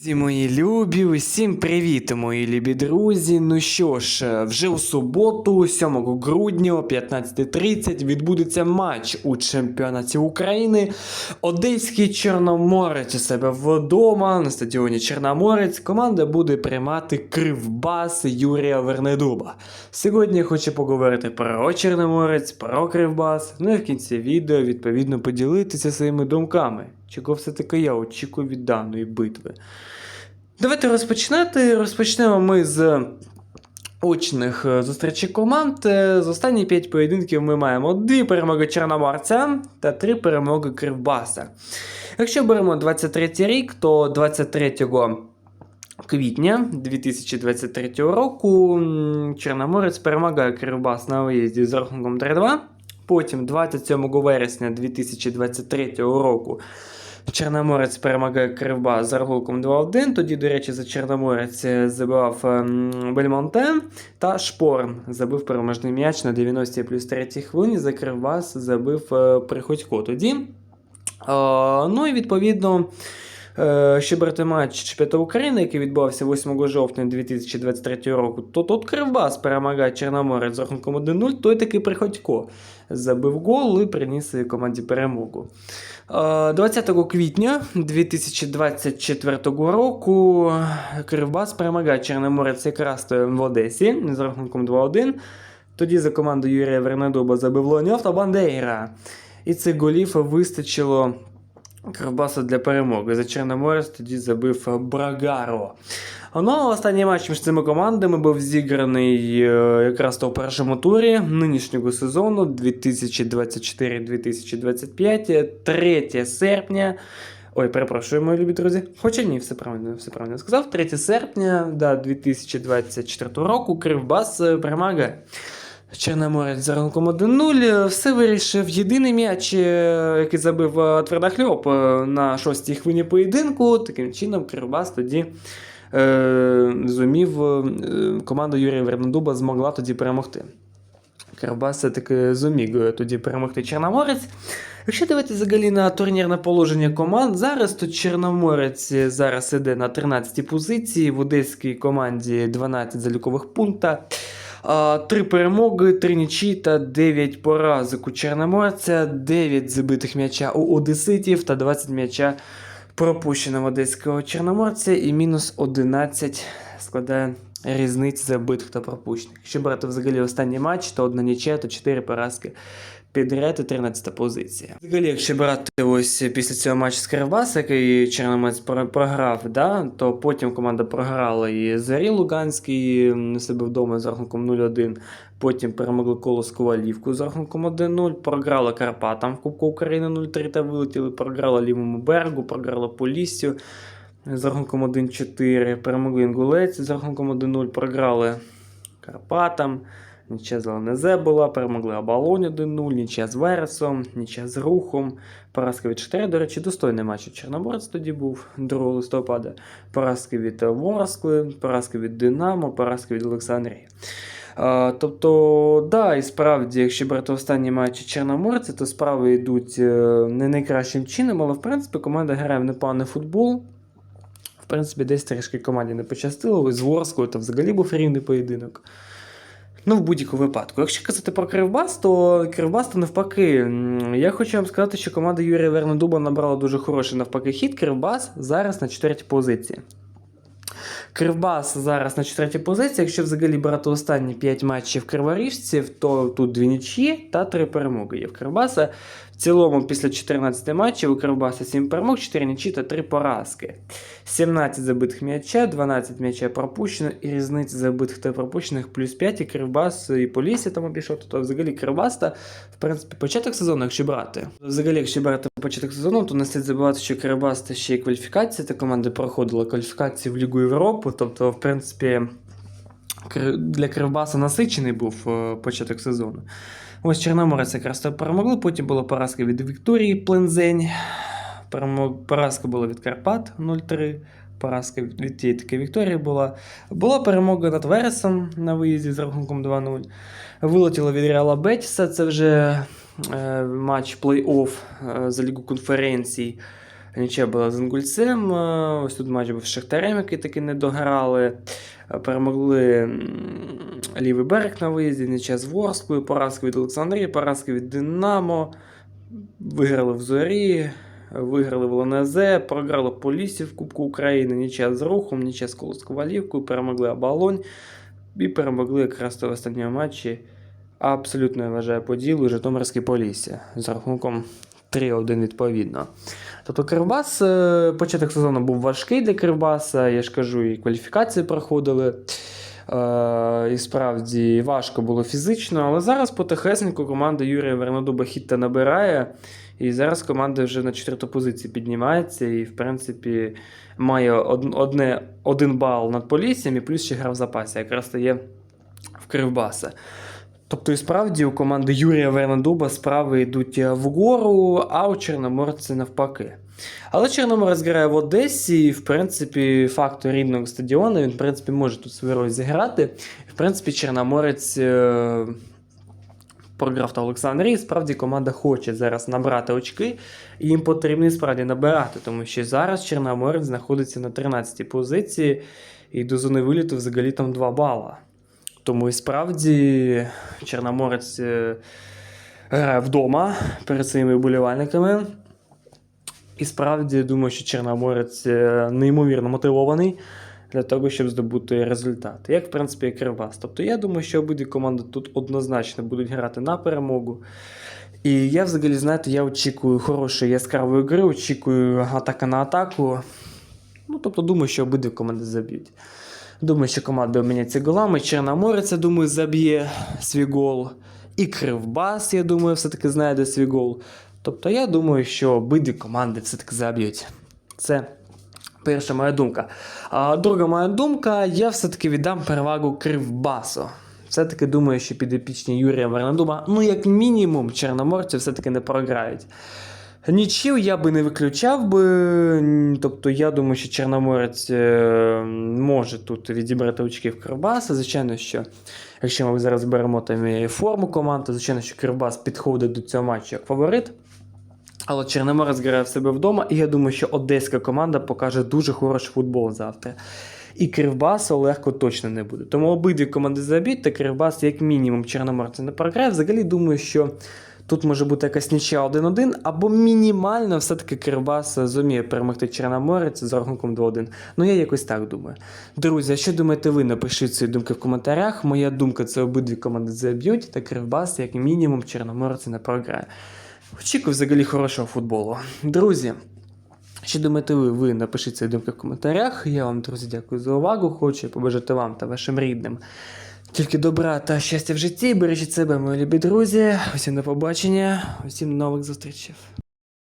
Друзі мої любі, усім привіт, мої любі друзі. Ну що ж, е, вже у суботу, 7 грудня, о 15.30 відбудеться матч у чемпіонаті України. Одеський Чорноморець у себе вдома на стадіоні Чорноморець. Команда буде приймати Кривбас Юрія Вернедуба. Сьогодні хочу поговорити про Чорноморець, про Кривбас. Ну і в кінці відео відповідно поділитися своїми думками. Чого все-таки я очікую від даної битви. Давайте розпочинати. Розпочнемо ми з очних е, зустрічей команд. Е, З останні 5 поєдинків ми маємо 2 перемоги Чорноморця та 3 перемоги Кривбаса. Якщо беремо 23 рік, то 23 квітня 2023 року Чорноморець перемагає Кривбас на виїзді з рахунком 3-2. Потім 27 вересня 2023 року Чорноморець перемагає Кривбас за рахунком 2-1. Тоді, до речі, за Чорноморець е, забивав ем, Бельмонте та Шпорн забив переможний м'яч на 90 плюс 3 хвилині. За Кривбас забив е, Приходько тоді. Е, ну і відповідно. Ще брати матч чемпіонату України, який відбувався 8 жовтня 2023 року, то тут Кривбас перемагає Чорноморець з рахунком 1-0, той таки Приходько забив гол і приніс команді перемогу. Е, 20 квітня 2024 року Кривбас перемагає Чорноморець якраз в Одесі з рахунком 2-1. Тоді за команду Юрія Вернедуба забив Леоньов та Бандейра. І цих голів вистачило Кривбасу для перемоги. За Чорноморець тоді забив Брагаро. Ну, останній матч між цими командами був зіграний е, якраз то у першому турі нинішнього сезону 2024-2025, 3 серпня. Ой, перепрошую, мої любі друзі. Хоча ні, все правильно, все правильно сказав. 3 серпня да, 2024 року Кривбас е, перемагає. Чорноморець за рахунком 1-0. Все вирішив єдиний м'яч, е, який забив Твердохльоп на шостій хвилині поєдинку. Таким чином, Кривбас тоді зумів, е, команда Юрія Вернодуба змогла тоді перемогти. Кривбас все-таки зуміг е, тоді перемогти Чорноморець. Якщо дивитися взагалі на турнірне положення команд, зараз то Чорноморець зараз іде на 13-й позиції, в одеській команді 12 залікових пункта. Три перемоги, три нічі та 9 поразок у Чорноморця, 9 забитих м'яча у Одеситів та 20 м'яча пропущено одеського Чорноморця і мінус 11 складає різниця забитих та пропущених. Якщо брати взагалі останній матч, то одна нічия, то 4 поразки підряд і 13 позиція. Взагалі, якщо брати ось після цього матчу з Кривбас, який Чорноморець про- програв, да, то потім команда програла і Зарі Луганський себе вдома з рахунком 0-1. Потім перемогли Колос Ковалівку з рахунком 1-0, програла Карпатам в Кубку України 0-3 та вилетіли, програла Лівому Бергу, програла Поліссю з рахунком 1-4, перемогли Інгулець з рахунком 1-0, програли Карпатам. Нічия з ЛНЗ була, перемогли Оболонь 1-0, нічия з Вересом, нічия з Рухом, поразка від 4, до речі, достойний матч у Чорноморець тоді був 2 листопада, поразки від Ворскли, поразки від Динамо, поразки від Олександрії. А, тобто, да, і справді, якщо брати останні матчі Чорноморця, то справи йдуть е, не найкращим чином, але в принципі команда грає в непоганий футбол. Принципі, десь трішки команді не пощастило, з Ворсклою то взагалі був рівний поєдинок. Ну, в будь-якому випадку. Якщо казати про Кривбас, то Кривбас то навпаки. Я хочу вам сказати, що команда Юрія Вернодуба набрала дуже хороший навпаки хід. Кривбас зараз на четвертій позиції. Кривбас зараз на четвертій позиції. Якщо взагалі брати останні 5 матчів криворіжців, то тут дві нічі та 3 перемоги є в Кривбаса. Цілому, після 14 матчів у Кривбаса 7 перемог, 4 нічі та 3 поразки. 17 забитих м'яча, 12 м'яча пропущено, і різниця забитих та пропущених плюс 5, і Кривбас і Полісся там обійшов. Тобто взагалі Кривбас та, в принципі, початок сезону, якщо брати. Взагалі, якщо брати початок сезону, то не слід забувати, що Кривбас та ще й кваліфікація, та команда проходила кваліфікацію в Лігу Європи. Тобто, в принципі, для Кривбаса насичений був е, початок сезону. Ось Чорноморець якраз то перемогли, потім була поразка від Вікторії Плензень. Поразка була від Карпат 0-3. Поразка від тієї таки Вікторії була. Була перемога над Вересом на виїзді з рахунком 2-0. Вилетіла від Реала Бетіса. Це вже е, матч плей-офф е, за Лігу конференцій. Нічия була з Інгульцем. е, Ось тут матч був з Шахтарем, який таки не дограли. Перемогли лівий берег на виїзді, нічия з Ворсклою, поразка від Олександрії, поразка від Динамо. Виграли в Зорі, виграли в ЛНЗ, програли по лісі в Кубку України, нічия з Рухом, нічия з Колосковалівкою, перемогли Оболонь і перемогли якраз в останньому матчі. Абсолютно я вважаю по ділу Житомирське Полісся з рахунком 3-1 відповідно. Тобто Кривбас, е, початок сезону був важкий для Кривбаса, я ж кажу, і кваліфікації проходили. Е, і справді важко було фізично, але зараз потихесеньку команда Юрія Вернодуба хіта набирає. І зараз команда вже на четверту позицію піднімається і, в принципі, має од- одне, один бал над Поліссям і плюс ще гра в запасі, якраз стає в Кривбаса. Тобто, і справді у команди Юрія Вернодуба справи йдуть вгору, а у Чорноморці навпаки. Але Чорноморець грає в Одесі, і, в принципі, фактор рідного стадіону, він, в принципі, може тут свою роль зіграти. В принципі, Чорноморець е, програв та Олександрії. Справді команда хоче зараз набрати очки, і їм потрібно справді набирати, тому що зараз Чорноморець знаходиться на 13-й позиції, і до зони виліту взагалі там 2 бала. Тому і справді Чорноморець е, грає вдома перед своїми вболівальниками. І справді думаю, що Чорноморець е, неймовірно мотивований для того, щоб здобути результат. Як, в принципі, і Кривбас. Тобто я думаю, що обидві команди тут однозначно будуть грати на перемогу. І я взагалі, знаєте, я очікую хорошої яскравої гри, очікую атака на атаку. Ну, тобто, думаю, що обидві команди заб'ють. Думаю, що команда обміняться голами. Чорноморець, я думаю, заб'є свій гол. І Кривбас, я думаю, все-таки знайде свій гол. Тобто я думаю, що обидві команди все-таки заб'ють. Це перша моя думка. А друга моя думка, я все-таки віддам перевагу Кривбасу. Все-таки думаю, що підопічні Юрія Вернадуба, ну, як мінімум, чорноморці все-таки не програють. Нічів я би не виключав би. Тобто, я думаю, що Чорноморець е, може тут відібрати очки в Кривбаса. Звичайно, що якщо ми зараз беремо там форму команд, то звичайно, що Кривбас підходить до цього матчу як фаворит. Але Чорноморець грає в себе вдома, і я думаю, що одеська команда покаже дуже хороший футбол завтра. І Кривбасу легко точно не буде. Тому обидві команди заб'ють, та Кривбас, як мінімум, Чорноморця не програє. Взагалі думаю, що тут може бути якась нічия 1-1, або мінімально все-таки Кривбас зуміє перемогти Чорноморець з рахунком 2-1. Ну, я якось так думаю. Друзі, а що думаєте ви? Напишіть свої думки в коментарях. Моя думка це обидві команди заб'ють, та Кривбас, як мінімум, Чорноморець не програє. Очікую взагалі хорошого футболу. Друзі, що думаєте ви? Ви напишіть свої думки в коментарях. Я вам, друзі, дякую за увагу. Хочу побажати вам та вашим рідним. Тільки добра та щастя в житті. Бережіть себе, мої любі друзі. Усім до побачення, усім нових зустрічей.